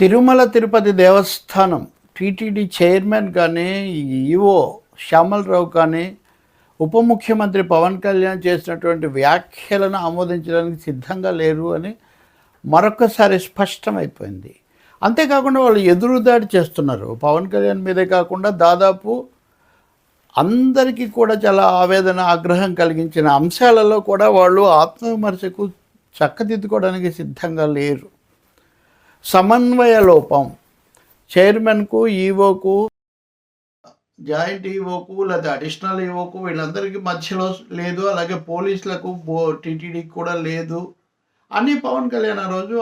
Tirumala Tirupati Devasthanam TTD chairman కానీ EO Shyamala Rao కానీ ఉప ముఖ్యమంత్రి పవన్ కళ్యాణ్ చేసినటువంటి వ్యాఖ్యలను ఆమోదించడానికి సిద్ధంగా లేరు అని మరొకసారి స్పష్టమైపోయింది. అంతేకాకుండా వాళ్ళు ఎదురుదాడి చేస్తున్నారు. పవన్ కళ్యాణ్ మీదే కాకుండా దాదాపు అందరికీ కూడా చాలా ఆవేదన ఆగ్రహం కలిగించిన అంశాలలో కూడా వాళ్ళు ఆత్మవిమర్శకు చక్కదిద్దుకోవడానికి సిద్ధంగా లేరు. సమన్వయ లోపం. చైర్మన్కు ఈవోకు జాయింట్ ఈవోకు లేదా అడిషనల్ ఈవోకు వీళ్ళందరికీ మధ్యలో లేదు. అలాగే పోలీసులకు టీటీడీకి కూడా లేదు. అని పవన్ కళ్యాణ్ ఆ రోజు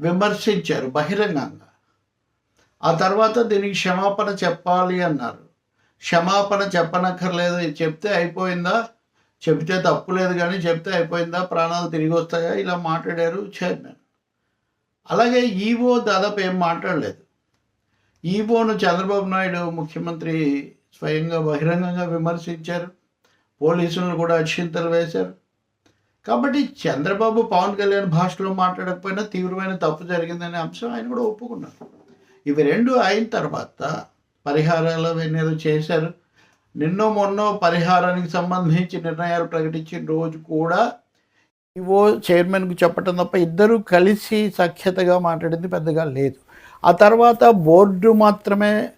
విమర్శించారు బహిరంగంగా. ఆ తర్వాత దీనికి క్షమాపణ చెప్పాలి అన్నారు. క్షమాపణ చెప్పనక్కర్లేదు. చెప్తే అయిపోయిందా? చెప్తే తప్పు లేదు కానీ చెప్తే అయిపోయిందా? ప్రాణాలు తిరిగి వస్తాయా? ఇలా మాట్లాడారు చైర్మన్. అలాగే ఈవో దాదాపు ఏం మాట్లాడలేదు. ఈవోను చంద్రబాబు నాయుడు ముఖ్యమంత్రి స్వయంగా బహిరంగంగా విమర్శించారు. పోలీసులను కూడా అక్షింతలు వేశారు. కాబట్టి చంద్రబాబు పవన్ కళ్యాణ్ భాషలో మాట్లాడకపోయినా తీవ్రమైన తప్పు జరిగిందనే అంశం ఆయన కూడా ఒప్పుకున్నారు. ఇవి రెండు అయిన తర్వాత పరిహారాలు అవన్నీ ఏదో చేశారు. నిన్నో మొన్నో పరిహారానికి సంబంధించి నిర్ణయాలు ప్రకటించిన రోజు కూడా ఈవో చైర్మన్కు చెప్పటం తప్ప ఇద్దరు కలిసి సఖ్యతగా మాట్లాడింది పెద్దగా లేదు. ఆ తర్వాత బోర్డు మాత్రమే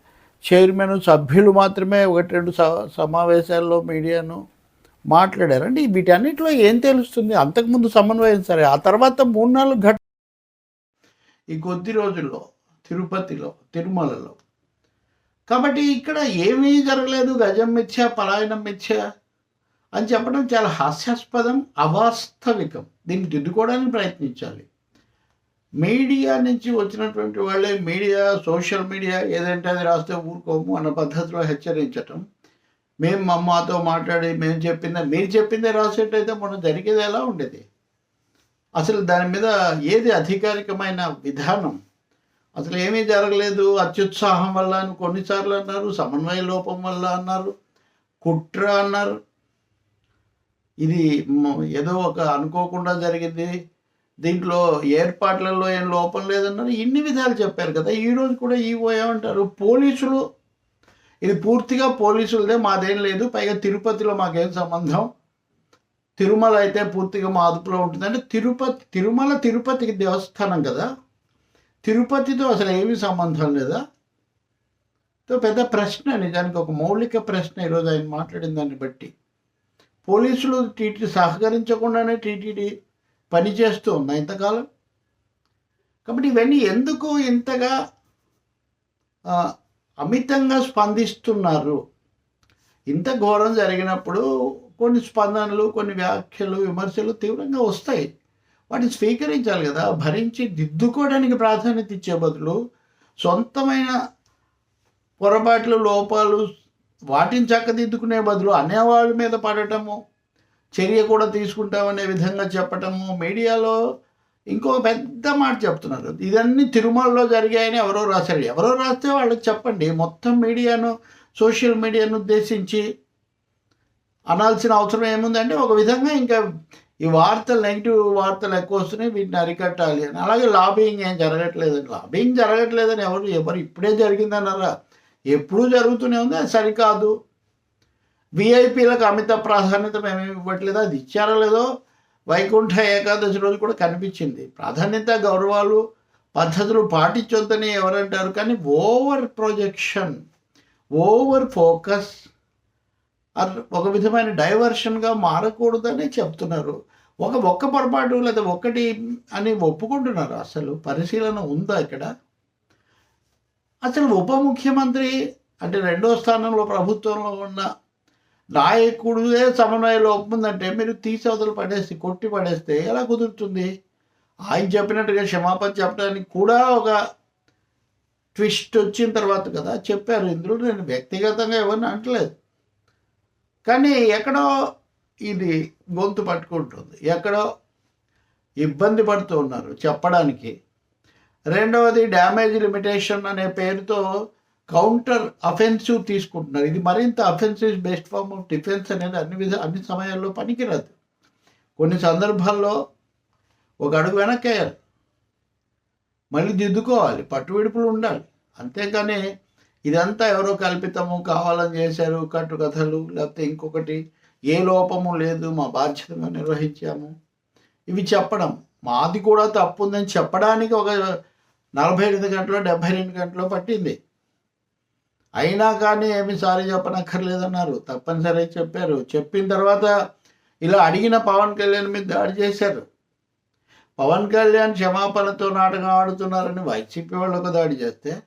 చైర్మన్ సభ్యులు మాత్రమే ఒకటి రెండు స- సమావేశాల్లో మీడియాను మాట్లాడారు అంటే వీటన్నిటిలో ఏం తెలుస్తుంది? అంతకుముందు సమన్వయం సరే ఆ తర్వాత మూడు నాలుగు ఘట ఈ కొద్ది రోజుల్లో తిరుపతిలో తిరుమలలో. కాబట్టి ఇక్కడ ఏమీ జరగలేదు. గజం మిథ్య పలాయనం మిథ్య అని చెప్పడం చాలా హాస్యాస్పదం అవాస్తవికం. దీన్ని దిద్దుకోవడానికి ప్రయత్నించాలి. మీడియా నుంచి వచ్చినటువంటి వాళ్ళే మీడియా సోషల్ మీడియా ఏదంటే అది రాస్తే ఊరుకోము అన్న పద్ధతిలో హెచ్చరించటం. మేము మా మాతో మాట్లాడి మేము చెప్పిందే మీరు చెప్పిందే రాసేటైతే మనం జరిగేది ఎలా ఉండేది? అసలు దాని మీద ఏది అధికారికమైన విధానం? అసలు ఏమీ జరగలేదు. అత్యుత్సాహం వల్ల అని కొన్నిసార్లు అన్నారు సమన్వయ లోపం వల్ల అన్నారు కుట్ర అన్నారు. ఇది ఏదో ఒక అనుకోకుండా జరిగింది. దీంట్లో ఏర్పాట్లలో ఏం లోపం లేదన్నారు ఇన్ని విధాలు చెప్పారు కదా. ఈరోజు కూడా ఈవో ఏమంటారు పోలీసులు ఇది పూర్తిగా పోలీసులదే మాదేం లేదు. పైగా తిరుపతిలో మాకేం సంబంధం? తిరుమల అయితే పూర్తిగా మా అదుపులో ఉంటుంది. అంటే తిరుపతి తిరుమల తిరుపతికి దేవస్థానం కదా. తిరుపతితో అసలు ఏమీ సంబంధం లేదా? పెద్ద ప్రశ్న నిజానికి ఒక మౌలిక ప్రశ్న ఈరోజు ఆయన మాట్లాడిన దాన్ని బట్టి. పోలీసులు టీటీడీ సహకరించకుండానే టీటీడీ పనిచేస్తూ ఉందా ఇంతకాలం. కాబట్టి ఇవన్నీ ఎందుకు ఇంతగా అమితంగా స్పందిస్తున్నారు? ఇంత ఘోరం జరిగినప్పుడు కొన్ని స్పందనలు కొన్ని వ్యాఖ్యలు విమర్శలు తీవ్రంగా వస్తాయి. వాటిని స్వీకరించాలి కదా. భరించి దిద్దుకోవడానికి ప్రాధాన్యత ఇచ్చే బదులు సొంతమైన పొరపాట్లు లోపాలు వాటిని చక్కదిద్దుకునే బదులు అనేవాళ్ళ మీద పడటము చర్య కూడా తీసుకుంటామనే విధంగా చెప్పటము. మీడియాలో ఇంకో పెద్ద మాట చెప్తున్నారు. ఇదన్నీ తిరుమలలో జరిగాయని ఎవరో రాశారు. ఎవరో రాస్తే వాళ్ళకి చెప్పండి. మొత్తం మీడియాను సోషల్ మీడియాను ఉద్దేశించి అనాల్సిన అవసరం ఏముందంటే ఒక విధంగా ఇంకా ఈ వార్తలు నెగిటివ్ వార్తలు ఎక్కువ వస్తున్నాయి. వీటిని అరికట్టాలి అని. అలాగే లాబింగ్ ఏం జరగట్లేదని. లాబింగ్ జరగట్లేదని ఎవరు ఎవరు ఇప్పుడే జరిగిందన్నారా? ఎప్పుడూ జరుగుతూనే ఉంది అది సరికాదు. విఐపీలకు అమిత ప్రాధాన్యత మేము ఇవ్వట్లేదు అది ఇచ్చారో లేదో వైకుంఠ ఏకాదశి రోజు కూడా కనిపించింది. ప్రాధాన్యత గౌరవాలు పద్ధతులు పాటించొద్దని ఎవరంటారు? కానీ over projection over focus uh ఒక విధమైన డైవర్షన్గా మారకూడదని చెప్తున్నారు. ఒక ఒక్క పొరపాటు లేదా ఒకటి అని ఒప్పుకుంటున్నారు అసలు. పరిశీలన ఉందా ఇక్కడ? అసలు ఉప ముఖ్యమంత్రి అంటే రెండో స్థానంలో ప్రభుత్వంలో ఉన్న నాయకుడే సమన్వయ లోపం ఉందంటే మీరు తీసవతలు పడేసి కొట్టి పడేస్తే ఎలా కుదురుతుంది? ఆయన చెప్పినట్టుగా క్షమాపణ చెప్పడానికి కూడా ఒక ట్విస్ట్ వచ్చిన తర్వాత కదా చెప్పారు. ఇందులో నేను వ్యక్తిగతంగా ఎవరిని అంటలేదు కానీ ఎక్కడో ఇది గొంతు పట్టుకుంటుంది. ఎక్కడో ఇబ్బంది పడుతూ ఉన్నారు చెప్పడానికి. రెండవది డ్యామేజ్ లిమిటేషన్ అనే పేరుతో కౌంటర్ అఫెన్సివ్ తీసుకుంటున్నారు. ఇది మరింత offensive best form of defence అనేది అన్ని విధ అన్ని సమయాల్లో పనికిరాదు. కొన్ని సందర్భాల్లో ఒక అడుగు వెనక్కేయాలి మళ్ళీ దిద్దుకోవాలి. పట్టు విడుపులు ఉండాలి. అంతేకాని ఇదంతా ఎవరో కల్పితము కావాలని చేశారు కట్టుకథలు లేకపోతే ఇంకొకటి ఏ లోపము లేదు మా బాధ్యతగా నిర్వహించాము. ఇవి చెప్పడం మాది కూడా తప్పు ఉందని చెప్పడానికి ఒక నలభై ఎనిమిది గంటలు డెబ్బై రెండు గంటలు పట్టింది. అయినా కానీ ఏమి సారీ చెప్పనక్కర్లేదన్నారు. తప్పనిసరి చెప్పారు. చెప్పిన తర్వాత ఇలా అడిగిన పవన్ కళ్యాణ్ మీద దాడి చేశారు. పవన్ కళ్యాణ్ క్షమాపణతో నాటకం ఆడుతున్నారని వైసీపీ వాళ్ళకు దాడి చేస్తే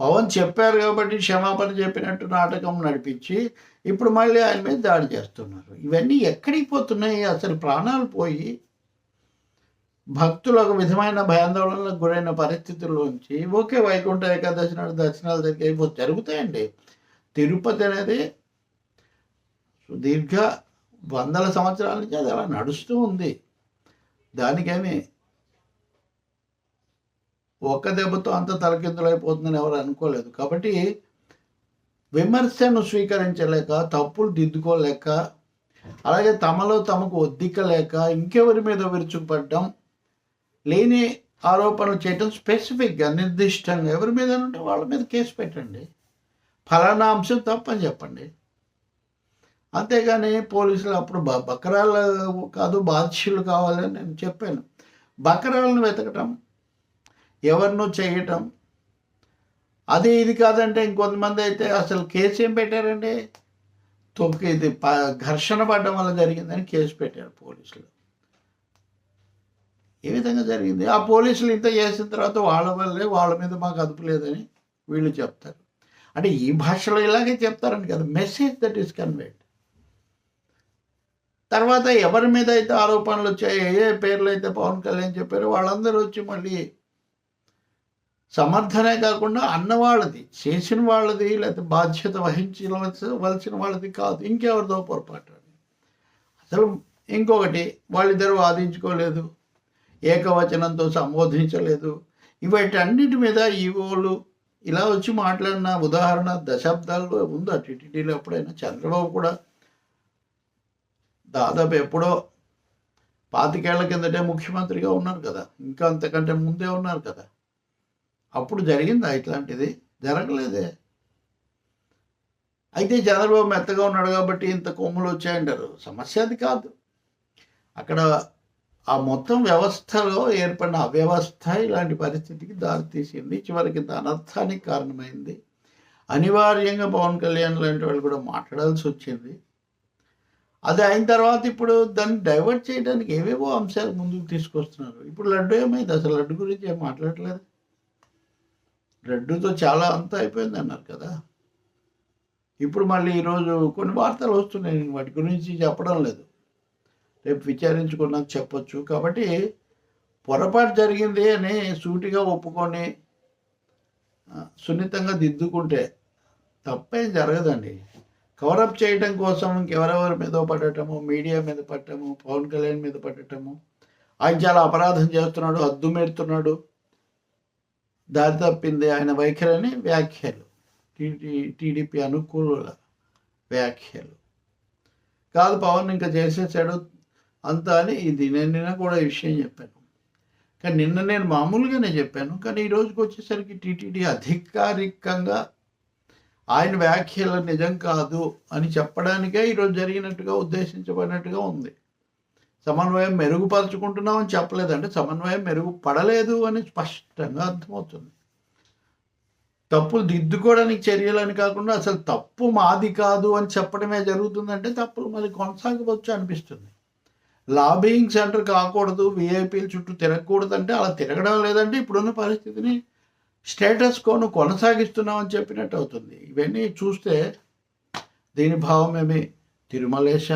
పవన్ చెప్పారు కాబట్టి క్షమాపణ చెప్పినట్టు నాటకం నడిపించి ఇప్పుడు మళ్ళీ ఆయన మీద దాడి చేస్తున్నారు. ఇవన్నీ ఎక్కడికి పోతున్నాయి? అసలు ప్రాణాలు పోయి భక్తులు ఒక విధమైన భయాందోళనలకు గురైన పరిస్థితుల్లోంచి ఓకే వైకుంఠ ఏకాదశి నాడు దర్శనాలు జరిగే జరుగుతాయండి. తిరుపతి అనేది సుదీర్ఘ వందల సంవత్సరాల నుంచి అది అలా నడుస్తూ ఉంది. దానికేమి ఒక్క దెబ్బతో అంత తలకిందులైపోతుందని ఎవరు అనుకోలేదు. కాబట్టి విమర్శను స్వీకరించలేక తప్పులు దిద్దుకోలేక అలాగే తమలో తమకు ఒద్దిక లేక ఇంకెవరి మీద విరుచుకుపడ్డం లేని ఆరోపణలు చేయటం స్పెసిఫిక్గా నిర్దిష్టంగా ఎవరి మీద ఉంటే వాళ్ళ మీద కేసు పెట్టండి. ఫలానా అంశం తప్పని చెప్పండి. అంతేగాని పోలీసులు అప్పుడు బ బకరాలు కాదు బాధ్యులు కావాలని నేను చెప్పాను. బకరాలను వెతకటం ఎవరినో చేయటం. అది ఇది కాదంటే ఇంకొంతమంది అయితే అసలు కేసు ఏం పెట్టారండి? తొక్కి ఇది ప ఘర్షణ పడడం వల్ల జరిగిందని కేసు పెట్టారు పోలీసులు. ఏ విధంగా జరిగింది? ఆ పోలీసులు ఇంత చేసిన తర్వాత వాళ్ళ వల్లే వాళ్ళ మీద మాకు అదుపు లేదని వీళ్ళు చెప్తారు. అంటే ఈ భాషలో ఇలాగే చెప్తారని కదా మెసేజ్ దట్ ఈస్ కన్వేడ్ తర్వాత ఎవరి మీద అయితే ఆరోపణలు వచ్చాయో ఏ పేర్లు అయితే పవన్ కళ్యాణ్ చెప్పారో వాళ్ళందరూ వచ్చి మళ్ళీ సమర్థనే కాకుండా అన్నవాళ్ళది చేసిన వాళ్ళది లేకపోతే బాధ్యత వహించవలసిన వాళ్ళది కాదు ఇంకెవరిదో పొరపాటు అసలు ఇంకొకటి వాళ్ళిద్దరూ వాదించుకోలేదు. ఏకవచనంతో సంబోధించలేదు. ఇవన్నిటి మీద ఈవోలు ఇలా వచ్చి మాట్లాడిన ఉదాహరణ దశాబ్దాల్లో ఉందా? టీటీడీలో ఎప్పుడైనా? చంద్రబాబు కూడా దాదాపు ఎప్పుడో పాతికేళ్ళ కిందటే ముఖ్యమంత్రిగా ఉన్నారు కదా. ఇంకా అంతకంటే ముందే ఉన్నారు కదా. అప్పుడు జరిగిందా ఇట్లాంటిది? జరగలేదే. అయితే చంద్రబాబు మెత్తగా ఉన్నాడు కాబట్టి ఇంత కొమ్ములు వచ్చాయంటారు. సమస్య అది కాదు. అక్కడ ఆ మొత్తం వ్యవస్థలో ఏర్పడిన అవ్యవస్థ ఇలాంటి పరిస్థితికి దారితీసింది. చివరికి ఇంత అనర్థానికి కారణమైంది. అనివార్యంగా పవన్ కళ్యాణ్ లాంటి వాళ్ళు కూడా మాట్లాడాల్సి వచ్చింది. అది అయిన తర్వాత ఇప్పుడు దాన్ని డైవర్ట్ చేయడానికి ఏవేవో అంశాలు ముందుకు తీసుకొస్తున్నారు. ఇప్పుడు లడ్డు ఏమైంది? అసలు లడ్డు గురించి ఏం మాట్లాడలేదు లడ్డుతో చాలా అంతా అయిపోయింది అన్నారు కదా. ఇప్పుడు మళ్ళీ ఈరోజు కొన్ని వార్తలు వస్తున్నాయి. నేను వాటి గురించి చెప్పడం లేదు. రేపు విచారించుకున్నాక చెప్పొచ్చు. కాబట్టి పొరపాటు జరిగింది అని సూటిగా ఒప్పుకొని సున్నితంగా దిద్దుకుంటే తప్పేం జరగదండి. కవరప్ చేయడం కోసం ఇంకెవరెవరి మీద పడటము మీడియా మీద పట్టము పవన్ కళ్యాణ్ మీద పట్టటము ఆయన చాలా అపరాధం చేస్తున్నాడు అద్దుమెడుతున్నాడు దారి తప్పింది ఆయన వైఖరిని వ్యాఖ్యలు. టీడీపీ అనుకూల వ్యాఖ్యలు. కాదు పవన్ ఇంకా చేసేసాడు అంత అని ఇది నేను నిన్న కూడా ఈ విషయం చెప్పాను. కానీ నిన్న నేను మామూలుగానే చెప్పాను. కానీ ఈ రోజుకి వచ్చేసరికి టీటీడీ అధికారికంగా ఆయన వ్యాఖ్యలు నిజం కాదు అని చెప్పడానికే ఈరోజు జరిగినట్టుగా ఉద్దేశించబడినట్టుగా ఉంది. సమన్వయం మెరుగుపరుచుకుంటున్నామని చెప్పలేదంటే సమన్వయం మెరుగుపడలేదు అని స్పష్టంగా అర్థమవుతుంది. తప్పులు దిద్దుకోవడానికి చర్యలని కాకుండా అసలు తప్పు మాది కాదు అని చెప్పడమే జరుగుతుందంటే తప్పులు మరి కొనసాగవచ్చు అనిపిస్తుంది. లాబింగ్ సెంటర్ కాకూడదు విఐపీల చుట్టూ తిరగకూడదు అంటే అలా తిరగడం లేదంటే ఇప్పుడున్న పరిస్థితిని స్టేటస్ కోను కొనసాగిస్తున్నామని చెప్పినట్టు అవుతుంది. ఇవన్నీ చూస్తే దీని భావం ఏమి తిరుమలేశ